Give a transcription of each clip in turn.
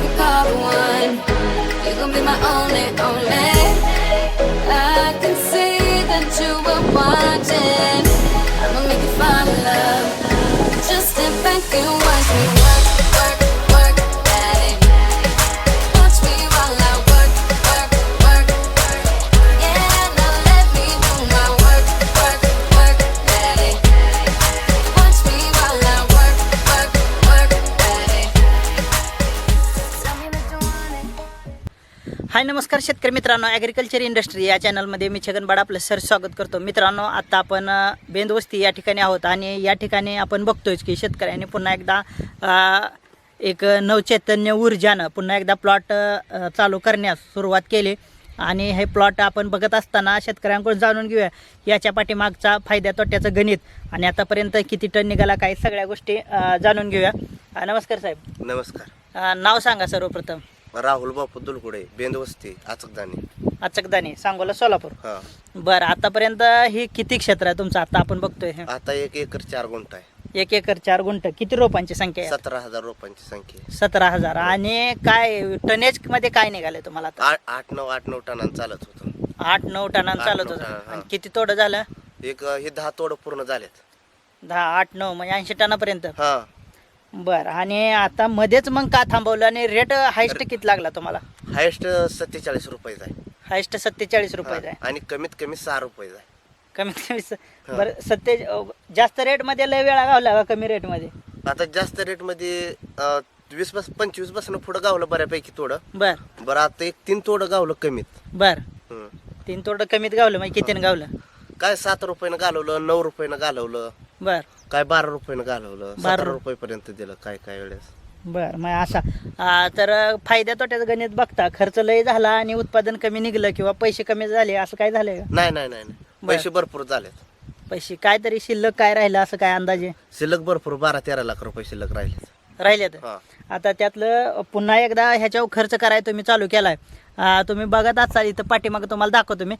could call the one. You gon' be my only, only. हाय नमस्कार शेतकरी मित्रांनो agriculture industry या चॅनलमध्ये मी छगन बाड आपलं सर स्वागत करतो. मित्रांनो आता आपण बेंदवस्ती या ठिकाणी आहोत आणि या ठिकाणी आपण बघतोयच की शेतकऱ्यांनी पुन्हा एकदा एक नवचैतन्य ऊर्जानं पुन्हा एकदा प्लॉट चालू करण्यास सुरुवात केली. आणि हे प्लॉट आपण बघत असताना शेतकऱ्यांकडून जाणून घेऊया. याच्या पाठीमागचा फायद्या तोट्याचं गणित आणि आतापर्यंत किती टन निघाला काय सगळ्या गोष्टी जाणून घेऊया. नमस्कार साहेब. नमस्कार. नाव सांगा सर्वप्रथम. राहुल बापू दुलकुडे बेंदवस्ती आचकदानी. अचकदानी सांगोला सोलापूर. हा. बरं आतापर्यंत हे किती क्षेत्र आहे तुमचं? आता आपण बघतोय हे? आता एक एकर चार गुंठ आहे. एक एकर चार गुंठ. किती रोपांची संख्या आहे? सतरा हजार रोपांची संख्या आहे. सतरा हजार. आणि काय टनेजमध्ये काय निघाले तुम्हाला आता? आठ आठ नऊ आठ नऊ टनांनी चालत होतं. आठ नऊ टनांना आठ, चालत नऊ होतं. टन, हा. आणि किती तोडं झालं? एक अं, हे दहा तोड पूर्ण झालेत. दहा आठ नऊ म्हणजे ऐंशी टनापर्यंत. हा. बरं आणि आता मध्येच मग का थांबवलं आणि रेट हायस्ट किती लागला तुम्हाला? हायेस्ट सत्तेचाळीस रुपयाचा आहे. हायस्ट सत्तेचाळीस रुपयाचा आहे. हा. आणि कमीत कमी सहा रुपयाचा आहे. कमीत कमी स- बरं सत्ते जास्त रेटमध्ये लय वेळा गावला का कमी रेटमध्ये आता जास्त रेटमध्ये अं, वीस बस पंचवीस बसनं पुढं गावलं बऱ्यापैकी तोडं बरं. बरं आता एक तीन तोडं गावलं कमीत. बरं. हं. तीन तोडं कमीत गावलं म्हणजे कितीनं गावलं? काय सात रुपयानं घालवलं नऊ रुपयानं घालवलं? बरं. काय बारा रुपयानं घालवलं बारा सतरा रु- रुपयेपर्यंत दिलं काय काय वेळेस. बर मग असा. आ, तर फायद्या तोट्याचं गणित बघता खर्च लय झाला आणि उत्पादन कमी निघलं किंवा पैसे कमी झाले असं काय झालंय? का नाही नाही नाही. नाही पैसे भरपूर झालेत. पैसे काय तरी शिल्लक काय राहिलं असं काय अंदाजे? शिल्लक भरपूर बारा तेरा लाख रुपये शिल्लक राहिले राहिले तर हा. आता त्यातलं पुन्हा एकदा ह्याच्यावर खर्च करायला तुम्ही चालू केलाय. तुम्ही बघत असाल इथं पाठीमागं तुम्हाला दाखवतो मी.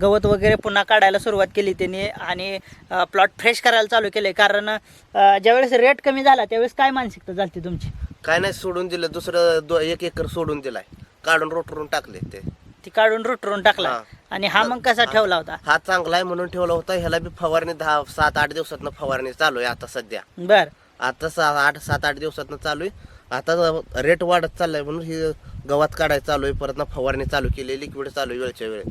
गवत वगैरे पुन्हा काढायला सुरुवात केली त्यांनी आणि प्लॉट फ्रेश करायला चालू केले कारण ज्यावेळेस रेट कमी झाला त्यावेळेस काय मानसिकता झाली तुमची? काय नाही सोडून दिलं. दुसरं एक एकर सोडून दिलाय. काढून रोटरून टाकले ते. ती काढून रुटरून टाकला. आणि हा मग कसा ठेवला होता? हा चांगला आहे म्हणून ठेवला होता. ह्याला बी फवारणी दहा सात आठ दिवसातनं फवारणी चालू आहे आता सध्या. बर. आता आठ सात आठ दिवसातनं चालू आहे. आता रेट वाढत चाललाय म्हणून ही गवात काढायला चालू आहे परत ना फवारणी चालू केली लिक्विड चालू आहे वेळच्या वेळ.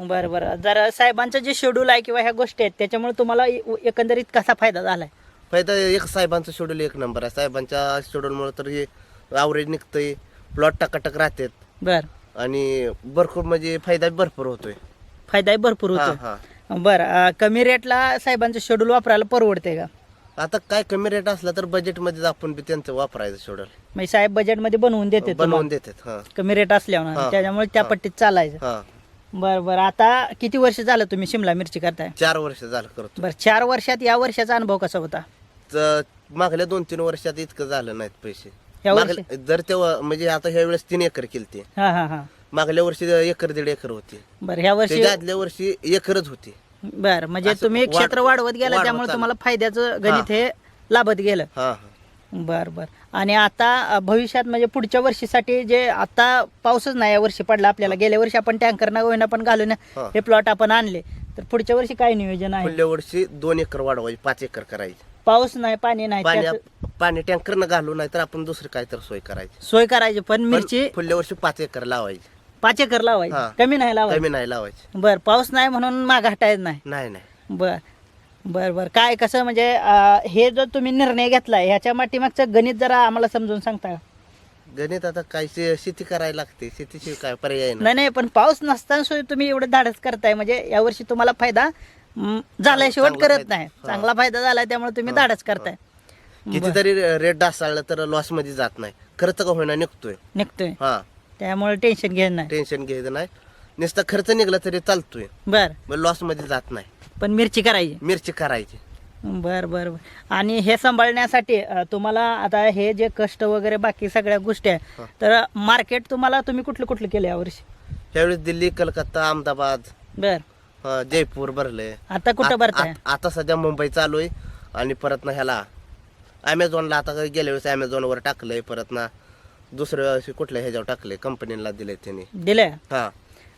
बरं बरं. जर साहेबांचं जे शेड्यूल आहे किंवा ह्या गोष्टी आहेत त्याच्यामुळे तुम्हाला एकंदरीत कसा फायदा झालाय? फायदा एक साहेबांचं शेड्यूल एक नंबर आहे. साहेबांच्या शेड्यूलमुळे तर हे आवरेज निघतंय प्लॉट टकाटक राहतात. बर. आणि भरपूर म्हणजे फायदा भरपूर होतोय. फायदाही भरपूर हा होतो हा. बरं अं, कमी रेटला साहेबांचं शेड्यूल वापरायला परवडते का? आता काय कमी रेट असला तर बजेटमध्येच आपण बी त्यांचं वापरायचं शेड्यूल म्हणजे साहेब बजेटमध्ये बनवून देते बनवून तुम्हाला. देतात हा. कमी रेट असल्यावर हा. त्याच्यामुळे त्या. पट्टीत चालायचं. हा. बरं बरं. आता किती वर्ष झालं तुम्ही शिमला मिरची करताय? चार वर्ष झालं करतो. बरं चार वर्षात या वर्षाचा अनुभव कसा होता? तर मागल्या दोन तीन वर्षात इतकं झालं नाहीत पैसे. ह्या वर्षी? मागल्या- जर तेव्हा म्हणजे आता ह्या वेळेस तीन एकर केलते. हा हा हा. मागल्या वर्षी एकर दीड एकर होती. बरं ह्या वर्षी त्याच्या आदल्या वर्षी एकरच होती. बरं म्हणजे असं तुम्ही वाढ- क्षेत्र वाढवत गेला वाढवत त्यामुळे चाललं. तुम्हाला फायद्याचं गणित हे लाभत गेलं. हा हा. बर बर. आणि आता अ, भविष्यात म्हणजे पुढच्या वर्षीसाठी जे आता पाऊसच नाही या वर्षी पडला आपल्याला. गेल्या वर्षी आपण टँकर न होईना पण घालून हा. हे प्लॉट आपण आणले. तर पुढच्या वर्षी काय नियोजन आहे? पुढल्या वर्षी दोन एकर वाढवायची पाच एकर करायची. पाऊस नाही पाणी नाही पाणी त्याचं पाणी टँकरनं घालू नाही तर आपण दुसरी काय तर सोय करायची. सोय करायची पण मिरची पण पुढल्या वर्षी पाच एकर लावायची. पाच एकर हा. लावायची कमी नाही लावायची. कमी नाही लावायची. बर पाऊस नाही म्हणून माग हटायचं नाही. नाही नाही. बर बर बर. काय कसं म्हणजे अ, हे जो तुम्ही निर्णय घेतलाय ह्याच्या पाठीमागचं गणित जरा आम्हाला समजून सांगता का? गणित आता काय शे- शेती करायला लागते. शेतीशी काय पर्याय नाही. नाही नाही पण पाऊस नसताना सुद्धा तुम्ही एवढं धाडस करताय. म्हणजे यावर्षी तुम्हाला फायदा म, झालाय शेवट चांगला करत फायदा. नाही. हा. चांगला फायदा झालाय त्यामुळे तुम्ही धाडस करताय. कितीतरी रेट डासाळलं तर लॉसमध्ये जात नाही. खर्च का होईना निघतोय. निघतोय. हा. त्यामुळे टेन्शन घ्यायचं नाही. टेन्शन घ्यायचं नाही. नुसता खर्च निघला तरी चालतोय. बर. मग लॉसमध्ये जात नाही. पण मिरची करायची. मिरची करायची. बर बर बर. आणि हे सांभाळण्यासाठी अ, तुम्हाला आता हे जे कष्ट वगैरे बाकी सगळ्या गोष्टी आहे. तर मार्केट तुम्हाला तुम्ही कुठलं कुठलं केलं यावर्षी त्यावेळेस दिल्ली कलकत्ता अहमदाबाद बर. अं, जयपूर भरले. आता कुठं भरताय? आता सध्या मुंबई चालू आहे आणि परत ना ह्याला ॲमेझॉनला आता गेल्या वेळेस ॲमेझॉनवर टाकलंय परत ना. दुसऱ्या अशी कुठल्या ह्याच्यावर टाकले कंपनीला दिले त्यांनी. दिले हा.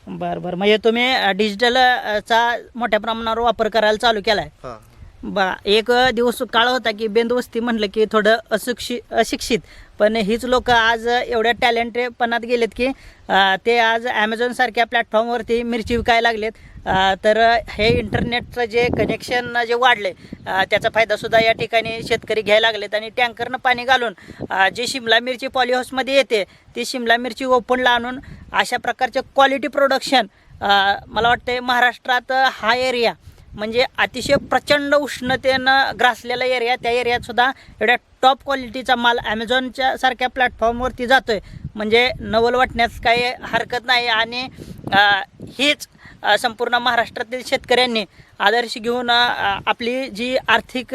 बरं बरं. म्हणजे तुम्ही अ, डिजिटल अ, चा मोठ्या प्रमाणावर वापर करायला चालू केला आहे हा. बा एक दिवस काळ होता की बेंदवस्ती म्हटलं की थोडं अशिक्षि अशिक्षित. पण हीच लोक आज एवढ्या टॅलेंटेपणात गेलेत की ते आज ॲमेझॉनसारख्या प्लॅटफॉर्मवरती मिरची विकायला लागलेत. तर हे इंटरनेटचं जे कनेक्शन जे वाढले त्याचा फायदासुद्धा या ठिकाणी शेतकरी घ्यायला लागलेत. आणि टँकरनं पाणी घालून जी शिमला मिरची पॉलीहाऊसमध्ये येते ती शिमला मिरची ओपनला आणून अशा प्रकारचे क्वालिटी प्रोडक्शन मला वाटते महाराष्ट्रात हा एरिया म्हणजे अतिशय प्रचंड उष्णतेनं ग्रासलेला एरिया त्या एरियातसुद्धा एवढ्या टॉप क्वालिटीचा माल ॲमेझॉनच्या सारख्या प्लॅटफॉर्मवरती जातो आहे म्हणजे नवल वाटण्यास काही हरकत नाही आणि हीच संपूर्ण महाराष्ट्रातील शेतकऱ्यांनी आदर्श घेऊन आपली जी आर्थिक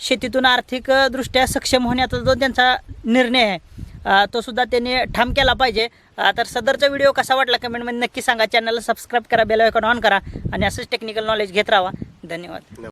शेतीतून आर्थिकदृष्ट्या सक्षम होण्याचा जो त्यांचा निर्णय आहे तो सुद्धा त्यांनी ठाम केला पाहिजे. तर सदरचा व्हिडिओ कसा वाटला कमेंटमध्ये नक्की सांगा. चॅनलला सबस्क्राईब करा बेल आयकॉन ऑन करा आणि असंच टेक्निकल नॉलेज घेत राहा. धन्यवाद.